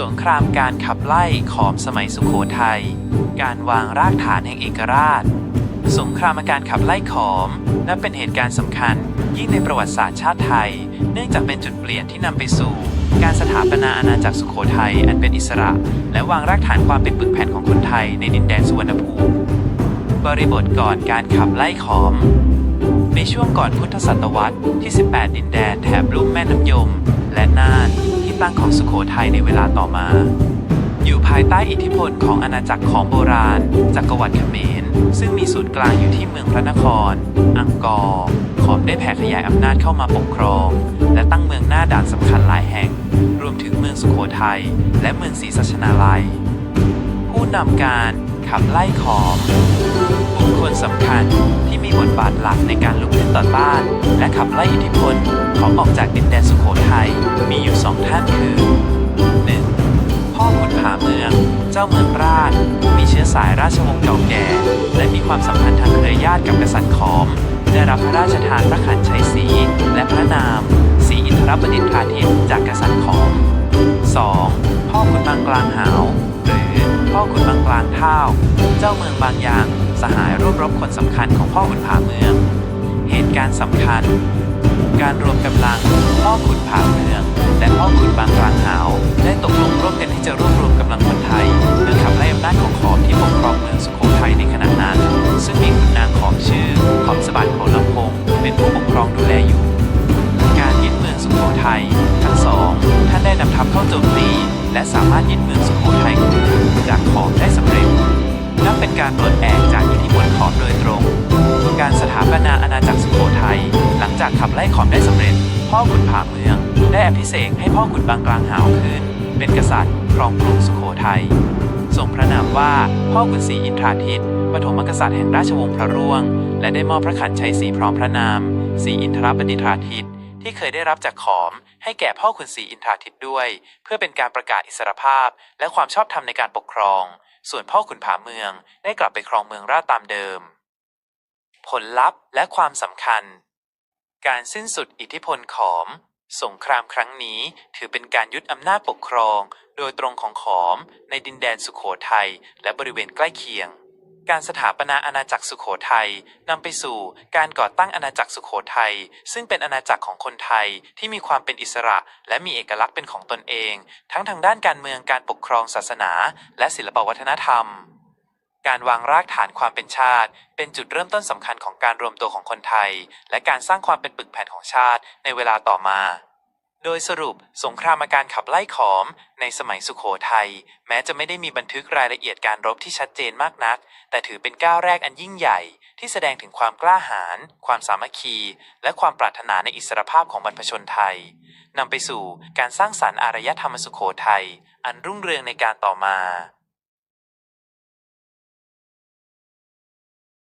สงครามการขับไล่ขอมสมัยสุโขทัย การวางรากฐานแห่งเอกราช สงครามการขับไล่ขอมนับเป็นเหตุการณ์สำคัญ ยิ่งในประวัติศาสตร์ชาติไทย เนื่องจากเป็นจุดเปลี่ยนที่นำไปสู่ การสถาปนาอาณาจักรสุโขทัยอันเป็นอิสระ และวางรากฐานความเป็นปึกแผ่นของคนไทยในดินแดนสุวรรณภูมิ บริบทก่อนการขับไล่ขอม ในช่วงก่อนพุทธศตวรรษที่ 18 ดินแดนแถบลุ่มแม่น้ำยม และน่าน ที่ตั้งของสุโขทัยในเวลาต่อมา อยู่ภายใต้อิทธิพลของอาณาจักรของโบราณ จักรวรรดิเขมร ซึ่งมีศูนย์กลางอยู่ที่เมืองพระนคร อังกอร์ขอมได้แผ่ขยายอำนาจเข้ามาปกครอง และตั้งเมืองหน้าด่านสำคัญหลายแห่ง รวมถึงเมืองสุโขทัยและเมืองศรีสัชนาลัย ผู้นำการขับไล่ขอมบุคคลสำคัญที่มีบทบาทหลักในการลุกขึ้นต่อต้าน และขับไล่อิทธิพล ของออกจากดินแดนสุโขทัยมีอยู่สองท่านคือ 1. พ่อขุนผาเมือง เจ้าเมืองราช มีเชื้อสายราชวงศ์เก่าแก่ และมีความสัมพันธ์ทางเครือญาติกับกษัตริย์ขอม ได้รับพระราชทานพระขันชัยศรีและพระนามศรีอินทรบดินทราทิตจากกษัตริย์ขอม 2. พ่อขุนบางกลางหาวหรือพ่อขุนบางกลางเท่าเจ้าเมืองบางยาง สหายร่วมรบคนสำคัญของพ่อขุนผาเมือง เหตุการณ์สำคัญ การรวมกำลังพ่อขุนผาเมือง และพ่อขุนบางกลางหาว ได้ตกลงร่วมกันที่จะรวบรวมกำลังคนไทยเพื่อขับไล่อำนาจของขอมที่ปกครองเมืองสุโขทัยในขณะนั้น ซึ่งมีขุนนางขอมชื่อขอมสบัดโขลำพงเป็นผู้ปกครองดูแลอยู่ การยึดเมืองสุโขทัยทั้งสองท่านได้นำทัพเข้าโจมตีและสามารถยึดเมืองสุโขทัยจากขอมได้สำเร็จนับเป็นการปลดแอกจากอิทธิพลขอมโดยตรง การสถาปนาอาณาจักร จากขับไล่ขอมได้สำเร็จ พ่อขุนผาเมือง ได้อภิเษกให้พ่อขุนบางกลางหาวขึ้น เป็นกษัตริย์ครองกรุงสุโขทัยทรงพระนามว่าพ่อขุนศรีอินทราทิตปฐมกษัตริย์แห่งราชวงศ์พระร่วง และได้มอบพระขันชัยศรีพร้อมพระนามศรีอินทรบดินทราทิตที่เคยได้รับจากขอม ให้แก่พ่อขุนศรีอินทราทิตด้วย เพื่อเป็นการประกาศอิสรภาพ และความชอบธรรมในการปกครอง ส่วนพ่อขุนผาเมืองได้กลับไปครองเมืองราชตามเดิม ผลลัพธ์และความสำคัญ การสิ้นสุดอิทธิพลขอม สงครามครั้งนี้ถือเป็นการยึดอำนาจปกครอง โดยตรงของขอม ในดินแดนสุโขทัยและบริเวณใกล้เคียง การสถาปนาอาณาจักรสุโขทัยนำไปสู่การก่อตั้งอาณาจักรสุโขทัยซึ่งเป็นอาณาจักรของคนไทยที่มีความเป็นอิสระ และมีเอกลักษณ์เป็นของตนเอง ทั้งทางด้านการเมืองการปกครองศาสนา และศิลปวัฒนธรรม การวางรากฐานความเป็นชาติ เป็นจุดเริ่มต้นสำคัญของการรวมตัวของคนไทย และการสร้างความเป็นปึกแผ่นของชาติในเวลาต่อมา โดยสรุปสงครามการขับไล่ขอม ในสมัยสุโขทัยแม้จะไม่ได้มีบันทึกรายละเอียดการรบที่ชัดเจนมากนัก แต่ถือเป็นก้าวแรกอันยิ่งใหญ่ ที่แสดงถึงความกล้าหาญความสามัคคี และความปรารถนาในอิสรภาพของบรรพชนไทยนำไปสู่การสร้างสรรค์อารยธรรมสุโขทัยอันรุ่งเรืองในการต่อมา